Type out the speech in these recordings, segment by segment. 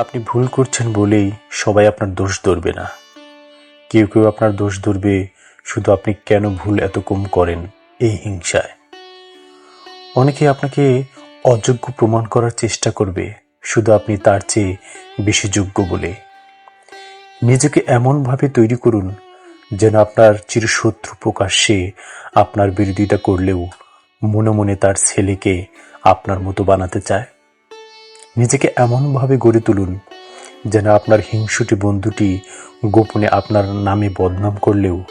আপনি ভুল করছেন বলেই সবাই আপনার দোষ ধরবে না। কেউ কেউ আপনার দোষ ধরবে, শুধু আপনি কেন ভুল এত কম করেন এই হিংসায়। অনেকে আপনাকে অযোগ্য প্রমাণ করার চেষ্টা করবে, শুধু আপনি তার চেয়ে বেশি যোগ্য বলে। নিজেকে এমনভাবে তৈরি করুন যেন আপনার চিরশত্রু প্রকাশ্যে আপনার বিরোধিতা করলেও মনে মনে তার ছেলেকে আপনার মতো বানাতে চায়। নিজেকে এমনভাবে গড়ে তুলুন যেন আপনার হিংসুটি বন্ধুটি গোপনে আপনার নামে বদনাম করলেও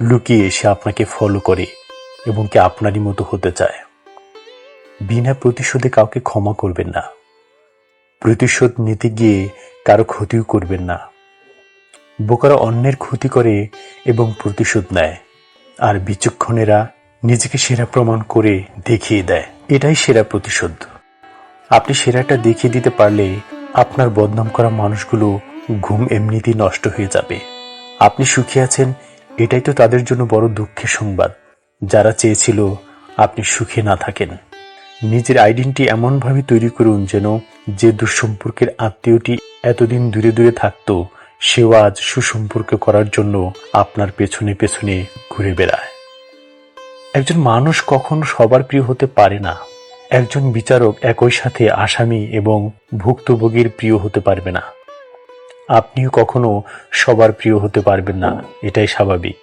লুকিয়ে সে আপনাকে ফলো করে এবং কি আপনারই মতো হতে চায়। বিনা প্রতিশোধে কাউকে ক্ষমা করবেন না। প্রতিশোধ নিতে গিয়ে কারও ক্ষতিও করবেন না। বোকারা অন্যের ক্ষতি করে এবং প্রতিশোধ নেয়। আর বিচক্ষণেরা নিজেকে সেরা প্রমাণ করে দেখিয়ে দেয়। এটাই সেরা প্রতিশোধ। আপনি সেরাটা দেখিয়ে দিতে পারলে আপনার বদনাম করা মানুষগুলো ঘুম এমনিতেই নষ্ট হয়ে যাবে। আপনি সুখী আছেন, এটাই তো তাদের জন্য বড় দুঃখের সংবাদ। যারা চেয়েছিল আপনি সুখে না থাকেন। নিজের আইডেন্টি এমনভাবে তৈরি করুন যেন যে দুঃসম্পর্কের আত্মীয়টি এতদিন দূরে দূরে থাকতো, সেও আজ সুসম্পর্ক করার জন্য আপনার পেছনে পেছনে ঘুরে বেড়ায়। একজন মানুষ কখনো সবার প্রিয় হতে পারে না। একজন বিচারক একই সাথে আসামি এবং ভুক্তভোগীর প্রিয় হতে পারবে না। আপনিও কখনো সবার প্রিয় হতে পারবেন না, এটাই স্বাভাবিক।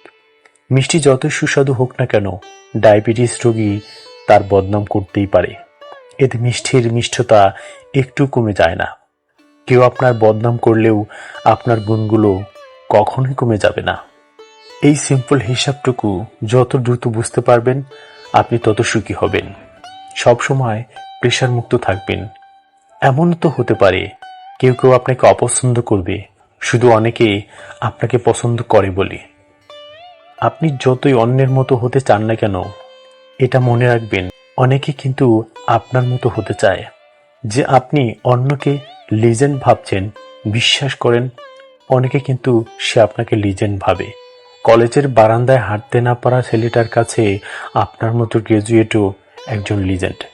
মিষ্টি যত সুস্বাদু হোক না কেন, ডায়াবেটিস রোগী তার বদনাম করতেই পারে। এতে মিষ্টির মিষ্টতা একটু কমে যায় না। কেউ আপনার বদনাম করলেও আপনার গুণগুলো কখনোই কমে যাবে না। এই সিম্পল হিসাবটুকু যত দ্রুত বুঝতে পারবেন, আপনি তত সুখী হবেন। সবসময় প্রেশার মুক্ত থাকবেন। এমন তো হতে পারে, কেউ কেউ আপনাকে অপছন্দ করবে, শুধু অনেকে আপনাকে পছন্দ করে বলে। আপনি যতই অন্যের মতো হতে চান না কেন, এটা মনে রাখবেন, অনেকে কিন্তু আপনার মতো হতে চায়। যে আপনি অন্যকে লিজেন্ড ভাবছেন, বিশ্বাস করেন, অনেকে কিন্তু সে আপনাকে লিজেন্ড ভাবে। কলেজের বারান্দায় হাঁটতে না পারা ছেলেটার কাছে আপনার মতো গ্রাজুয়েটও একজন লিজেন্ড।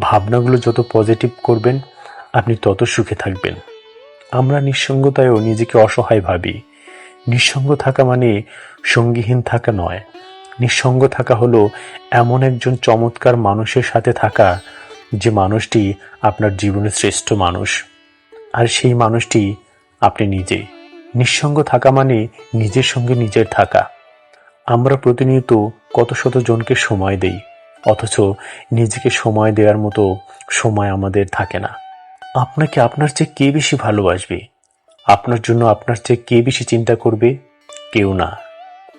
ভাবনাগুলো যত পজিটিভ করবেন, আপনি তত সুখে থাকবেন। আমরা নিঃসঙ্গতায়ও নিজেকে অসহায় ভাবি। নিঃসঙ্গ থাকা মানে সঙ্গীহীন থাকা নয়। নিঃসঙ্গ থাকা হলো এমন একজন চমৎকার মানুষের সাথে থাকা, যে মানুষটি আপনার জীবনের শ্রেষ্ঠ মানুষ। আর সেই মানুষটি আপনি নিজে। নিঃসঙ্গ থাকা মানে নিজের সঙ্গে নিজের থাকা। আমরা প্রতিনিয়ত কত শত জনকে সময় দেই। অথচ নিজেকে সময় দেওয়ার মতো সময় আমাদের থাকে না। আপনাকে আপনার চেয়ে কে বেশি ভালোবাসবে? আপনার জন্য আপনার চেয়ে কে বেশি চিন্তা করবে? কেউ না।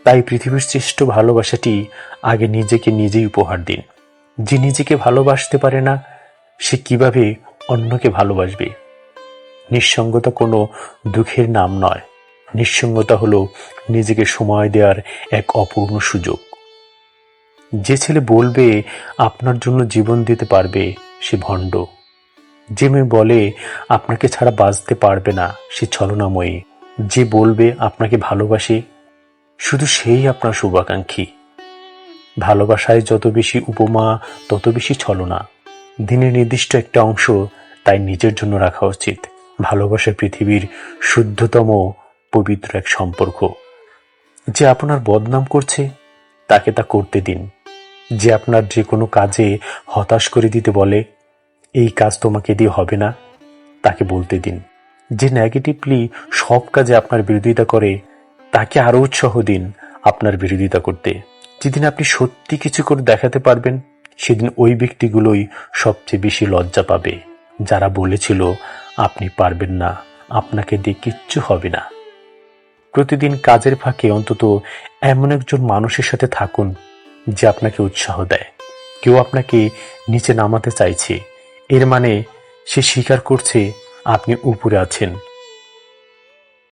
তাই পৃথিবীর শ্রেষ্ঠ ভালোবাসাটি আগে নিজেকে নিজেই উপহার দিন। যে নিজেকে ভালোবাসতে পারে না, সে কীভাবে অন্যকে ভালোবাসবে? নিঃসঙ্গতা কোনো দুঃখের নাম নয়। নিঃসঙ্গতা হলো নিজেকে সময় দেওয়ার এক অপূর্ণ সুযোগ। যে ছেলে বলবে, আপনার জন্য জীবন দিতে পারবে সে ভণ্ড। যে মেয়ে বলে, আপনাকে ছাড়া বাঁচতে পারবে না সে ছলনাময়ী। যে বলবে, আপনাকে ভালোবাসে শুধু সেই আপনার শুভাকাঙ্ক্ষী। ভালোবাসায় যত বেশি উপমা, তত বেশি ছলনা। দিনের নির্দিষ্ট একটা অংশ তাই নিজের জন্য রাখা উচিত। ভালোবাসা পৃথিবীর শুদ্ধতম, পবিত্র এক সম্পর্ক। যে আপনার বদনাম করছে, তাকে তা করতে দিন। যে আপনার যে কোনো কাজে হতাশ করে দিতে বলে, এই কাজ তোমাকে দিয়ে হবে না, তাকে বলতে দিন। যে নেগেটিভলি সব কাজে আপনার বিরোধিতা করে, তাকে আরও উৎসাহ দিন আপনার বিরোধিতা করতে। যেদিন আপনি সত্যি কিছু করে দেখাতে পারবেন, সেদিন ওই ব্যক্তিগুলোই সবচেয়ে বেশি লজ্জা পাবে। যারা বলেছিল, আপনি পারবেন না, আপনাকে দিয়ে কিচ্ছু হবে না। প্রতিদিন কাজের ফাঁকে অন্তত এমন একজন মানুষের সাথে থাকুন যে আপনাকে উৎসাহ দেয়। কেউ আপনাকে নিচে নামাতে চাইছে। এর মানে সে স্বীকার করছে আপনি উপরে আছেন।